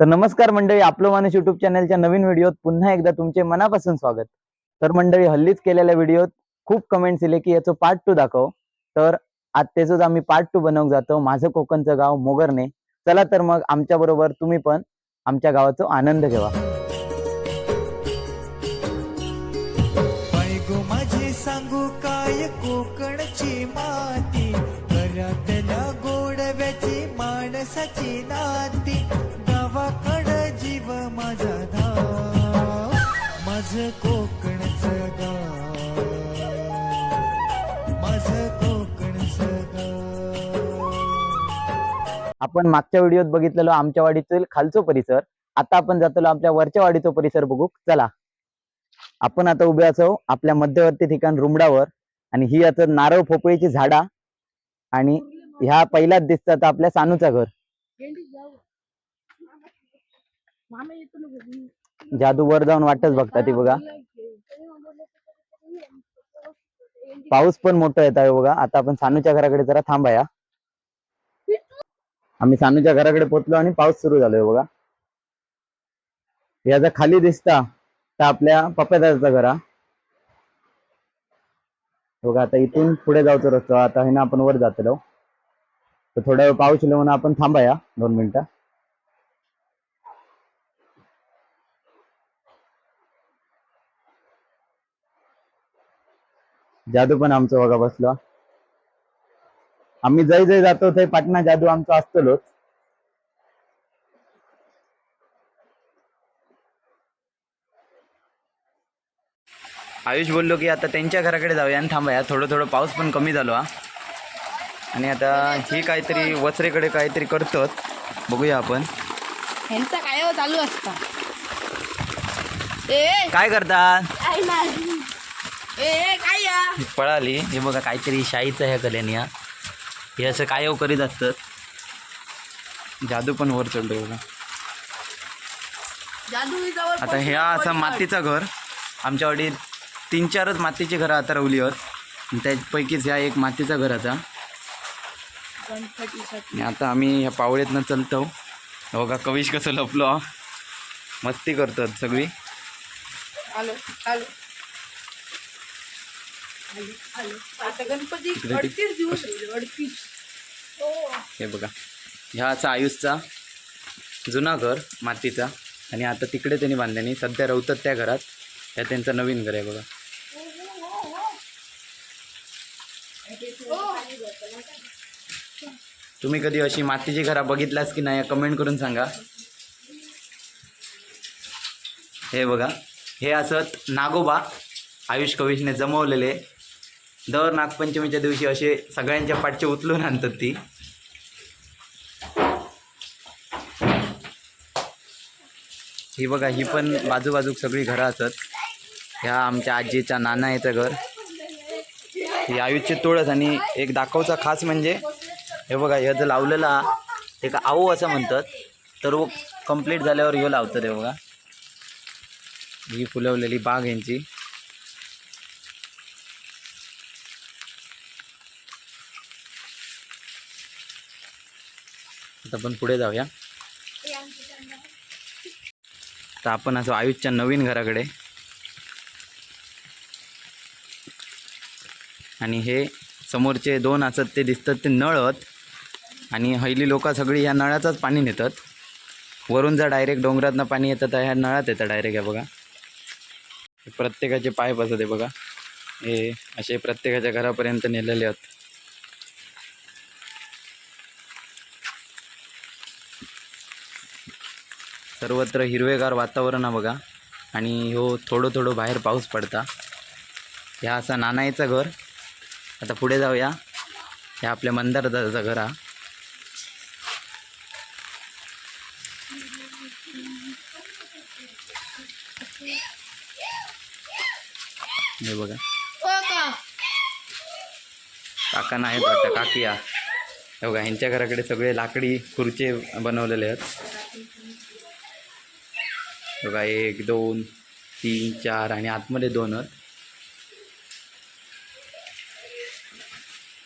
तर नमस्कार मंडळी आपलं माणूस युट्यूब चॅनलच्या नवीन व्हिडिओत पुन्हा एकदा तुमचे मनापासून स्वागत. तर मंडळी हल्लीच केलेल्या व्हिडिओत खूप कमेंट्स दिले की याचं पार्ट टू दाखव. तर आज त्याचंच आम्ही पार्ट टू बनवून जातो. माझं कोकणचं गाव मोगरने. चला तर मग आमच्या बरोबर तुम्ही पण आमच्या गावाचा आनंद घेवा. माझी सांगू काय कोकणची माती? आपण मागच्या व्हिडिओत बघितलेलो आमच्या वाडीतील खालचो परिसर. आता आपण जातलो आपल्या वरच्या वाडीचो परिसर बघू. चला. आपण आता उभे असो आपल्या मध्यवर्ती ठिकाण रुमडावर. आणि ही आता नारळ पोपळीची झाडा. आणि ह्या पहिल्याच दिसतात आपल्या सानूचा घरी. जादू वर जाऊन वाटच बघता ती बघा. पाऊस पण मोठा येत आहे बघा. आता आपण सानूच्या घराकडे जरा थांबाया. आम्ही सानूच्या घराकडे पोहोचलो आणि पाऊस सुरू झालोय बघा. याचा खाली दिसता तर आपल्या पप्प्यादाचं घर? बघा आता इथून पुढे जाऊचं रस्तो. आता हे ना आपण वर जातलो. तर थोडा वेळ पाऊस येलो आपण थांबाया. दोन मिनिटं. जादू पण आमचं बघा बसलो. आम्ही जय जय जातो ते पाटणा जादू आमचा असतलोच. आयुष बोललो की आता त्यांच्या घराकडे जाऊया आणि थांबूया. थोडं थोडं पाऊस पण कमी झालो हा. आणि आता ही काहीतरी वचरेकडे काहीतरी करतात. बघूया आपण. ह्यांचा काय हो चालू असता? ए! काय करतात ए, काय या. पळाली. हे बघा काहीतरी शाईचं ह्या कल्याने हा हे असं काय करीत असतात. जादू पण वर चढलो बघा. आता ह्या असं मातीचं घर. आमच्या वाडीत तीन चारच मातीची घरं आता रवली आहेत त्यापैकीच ह्या एक मातीचा घर आता. आम्ही ह्या पावळेतनं चलतो. बघा कविश कसं लपलो. मस्ती करतात सगळी. आता गणपती तिकडे ती- अडतीस दिवस राहिले, अडतीस. हो. हे बघा. ह्या असा आयुषचा जुना घर मातीचा. आणि आता तिकडे त्यांनी बांधल्याने सध्या रवतात त्या घरात. त्या त्यांचं नवीन घर आहे बघा. तुम्ही कधी अशी मातीची घरा बघितल्यास की नाही कमेंट करून सांगा. हे बघा. हे असत नागोबा. आयुष कविशने जमवलेले दर नागपंचमीच्या दिवशी असे सगळ्यांच्या पाठचे उचलून आणतात ती. ही बघा ही पण बाजूबाजूक सगळी घरं असत ह्या आमच्या आजीच्या नाना याचं घर. ही आयुष्य तुळस आणि एक दाखवचा खास म्हणजे हे बघा ह्या जर लावलेला एक आऊ असं म्हणतात. तर कंप्लीट झाल्यावर ह्यो लावतात हे बघा. ही फुलवलेली बाग यांची. आता आपण पुढे जाऊया. तर आपण असं आयुषच्या नवीन घराकडे. आणि हे समोरचे दोन असत ते दिसतात ते नळत आणि हैली लोक सगळी ह्या नळाचंच पाणी नेतात. वरून जर डायरेक्ट डोंगरातनं पाणी येतं तर ह्या नळात येतं डायरेक्ट आहे बघा. प्रत्येकाचे पाय बसत आहे बघा. हे असे प्रत्येकाच्या घरापर्यंत नेलेले आहेत. सर्वत्र हिरवेगार वातावरण आहे बघा. आणि हो थोडं थोडं बाहेर पाऊस पडता. ह्या असा नानाईचं घर. आता पुढे जाऊया. ह्या आपल्या मंदार दादाचं घर हा. हे बघा. काका नाहीत वाटतं काकी या. हे बघा ह्यांच्या घराकडे सगळे लाकडी खुर्चे बनवलेले आहेत. बघा एक दोन तीन चार आणि आतमध्ये दोन आहेत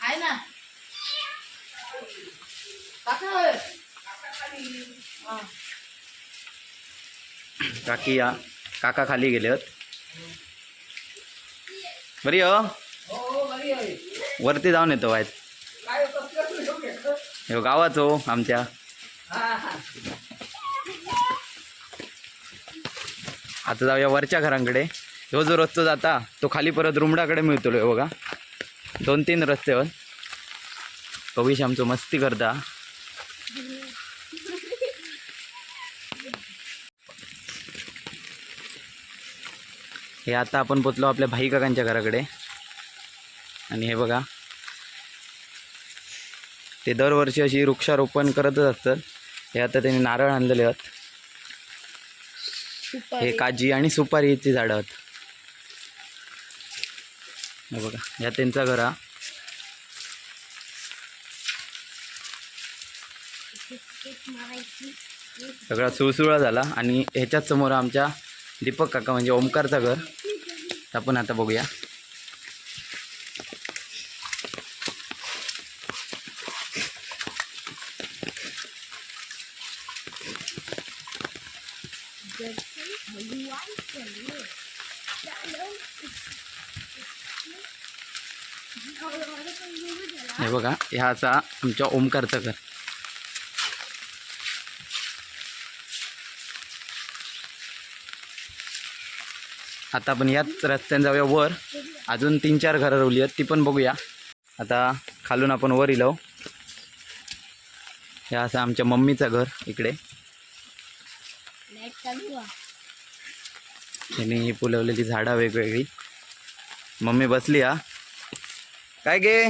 काका. हा. या. काका खाली गेले आहेत बरी हो? वरती जाऊन येतो हो गावाच हो आमच्या आता जाऊया वरच्या घरांकडे. ह्यो जो रस्तो जाता तो खाली परत रुमडाकडे मिळतोलो बघा. दोन तीन रस्ते आहेत कविश आमचं मस्ती करता. हे आता आपण पोचलो आपल्या भाई काकांच्या घराकडे. आणि हे बघा. ते दरवर्षी अशी वृक्षारोपण करतच असतात. हे आता त्यांनी नारळ आणलेले आहेत हे काजी आणि सुपारीची झाडं आहेत. बघा या त्यांचा घरा. सगळा सुळसुळा झाला आणि ह्याच्याच समोर आमच्या दीपक काका म्हणजे ओमकारचा घर. आपण आता बघूया. हे बघा ह्याचा आमच्या ओमकारचा घर आता आपण याच रस्त्याने जाऊया वर. अजून तीन चार घरं रोवली आहेत ती पण बघूया. आता खालून आपण वर इलो हे असं आमच्या मम्मीचं घर इकडे. त्यांनी ही फुलवलेली झाडं वेगवेगळी. मम्मी बसली हा. काय गे?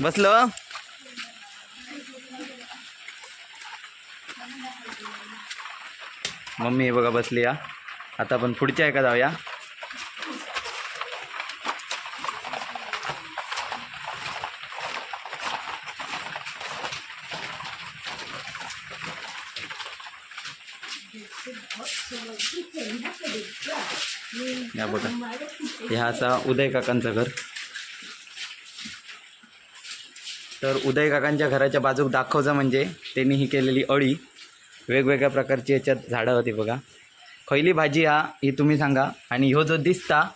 बसलं? मम्मी हे बघा बसली या आता आपण पुढच्या एका जाऊया या बघा. ह्या असा उदय काकांचं घर. तर उदय काकांच्या घराच्या बाजूक दाखवचं म्हणजे त्यांनी ही केलेली अळी वेगवेगळ्या प्रकारची याच्यात झाडं होती बघा. खयली भाजी हा ही तुम्ही सांगा. आणि ह्यो जो दिसता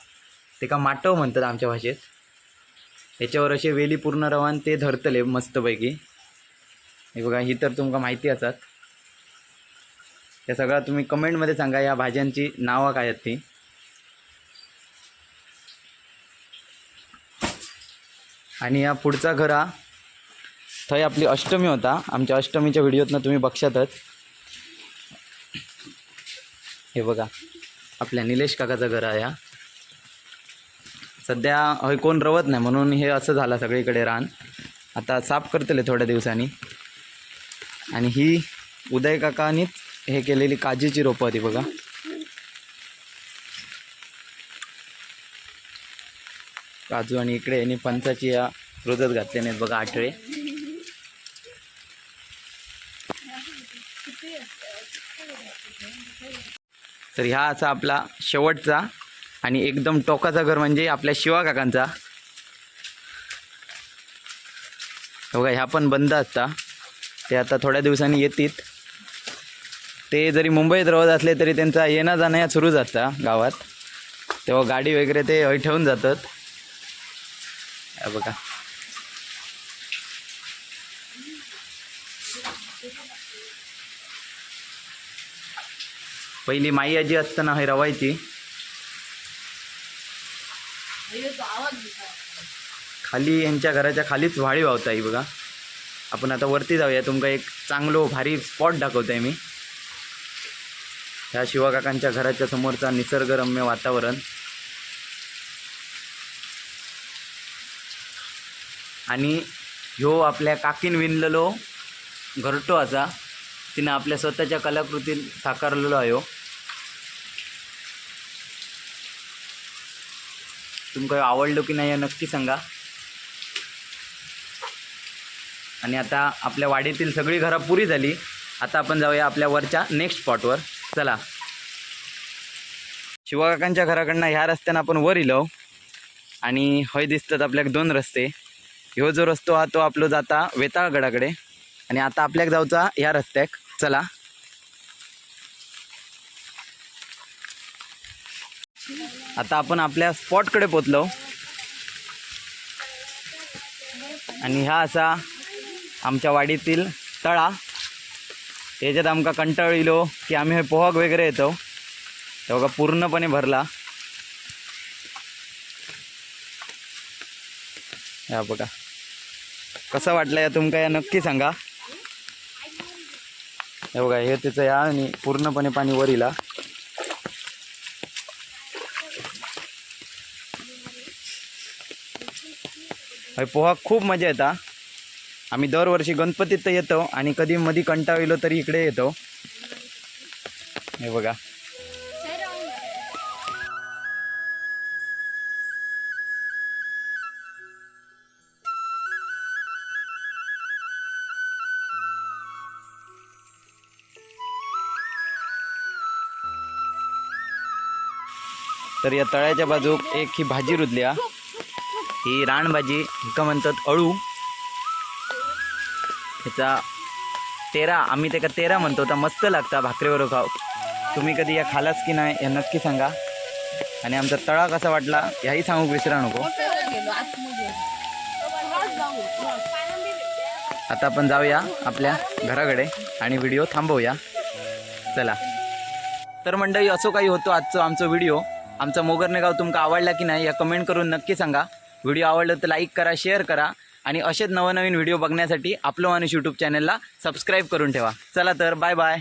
तेका माटव म्हणतात आमच्या भाषेत. याच्यावर असे वेली पूर्ण रवान ते धरतले मस्तपैकी. हे बघा ही तर तुमका माहिती असतात. त्या सगळ्या तुम्ही कमेंटमध्ये सांगा या भाज्यांची नावं काय आहेत ती? आणि या पुढचा घर. हा थंय आपली अष्टमी होता. आमच्या अष्टमीच्या व्हिडिओतनं तुम्ही बघशातच. हे बघा. आपल्या निलेश काकाचं घर आहे हा सध्या हय कोण रवत नाही म्हणून हे असं झालं सगळीकडे रान. आता साफ करतले थोड्या दिवसांनी. आणि ही उदय काकानीच हे केलेली काजीची रोपं होती बघा. काजू आणि इकडे यांनी पंचाची या रोजत घातले नाहीत बघा आठळे तर ह्या असा आपला शेवटचा आणि एकदम टोकाचा घर म्हणजे आपल्या शिवा काकांचा. बघा ह्या पण बंद असता. ते आता थोड्या दिवसांनी येतील. ते जरी मुंबईत राहत असले तरी त्यांचा येणं जाणं या सुरूच असता गावात. तेव्हा गाडी वगैरे ते ठेवून जातात. बघा. पहिली माई आजी असताना हे रवायची खाली यांच्या घराच्या खालीच व्हाळी वावता आहे बघा. आपण आता वरती जाऊया. तुमका एक चांगलो भारी स्पॉट दाखवतोय मी. ह्या शिवकाकांच्या घराच्या समोरचा निसर्गरम्य वातावरण. आणि ह्यो आपल्या काकीन विणलेलो घरटो असा तिनं आपल्या स्वतःच्या कलाकृतीत साकारलेलो आहे ह्यो. तुमका आवडलो की नाही हे नक्की सांगा. आणि आता आपल्या वाडीतील सगळी घरं पुरी झाली. आता आपण जाऊया आपल्या वरच्या नेक्स्ट स्पॉटवर चला. शिवकाकांच्या घराकडनं ह्या रस्त्यानं आपण वर इलो. आणि हय दिसतात आपल्याक दोन रस्ते. ह्यो जो रस्तो हा तो आपलो जाता वेताळगडाकडे आणि आता आपल्याक जाऊचा ह्या रस्त्याक. चला. आता आपण आपल्या स्पॉटकडे पोचलो आणि हा असा आमच्या वाडीतील तळा. याच्यात आमका कंटाळ इलो की आम्ही हे पोहक वगैरे येतो. तेव्हा पूर्णपणे भरला. या बघा. कसं वाटलं या तुमका? या नक्की सांगा. हे बघा हे त्याचं या आणि पूर्णपणे पाणी वर इला हे. पोहा खूप मजा येता. आम्ही दरवर्षी गणपतीत तर येतो आणि कधी मधी कंटाळलो तरी इकडे येतो. हे बघा. तर या तळ्याच्या बाजूक एक ही भाजी रुजल्या ही रानभाजी हिका म्हणतात अळू. ह्याचा तेरा आम्ही त्याका तेरा म्हणतो. तर मस्त लागता भाकरीवर खाऊ तुम्ही कधी या खालाच की नाही हे नक्की सांगा. आणि आमचा तळा कसा वाटला याही सांगू विसरा नको. आता आपण जाऊया आपल्या घराकडे आणि व्हिडिओ थांबवूया. चला. तर मंडळी असो काही होतो आजचं आमचा व्हिडिओ. आमचा मोगरने गाव तुमका आवडला की नाही या कमेंट करून नक्की सांगा. व्हिडिओ आवडलं तर लाईक करा शेअर करा. आणि असेच नवनवीन व्हिडिओ बघण्यासाठी आपलं माणूस यूट्यूब चॅनलला सबस्क्राईब करून ठेवा. चला तर बाय बाय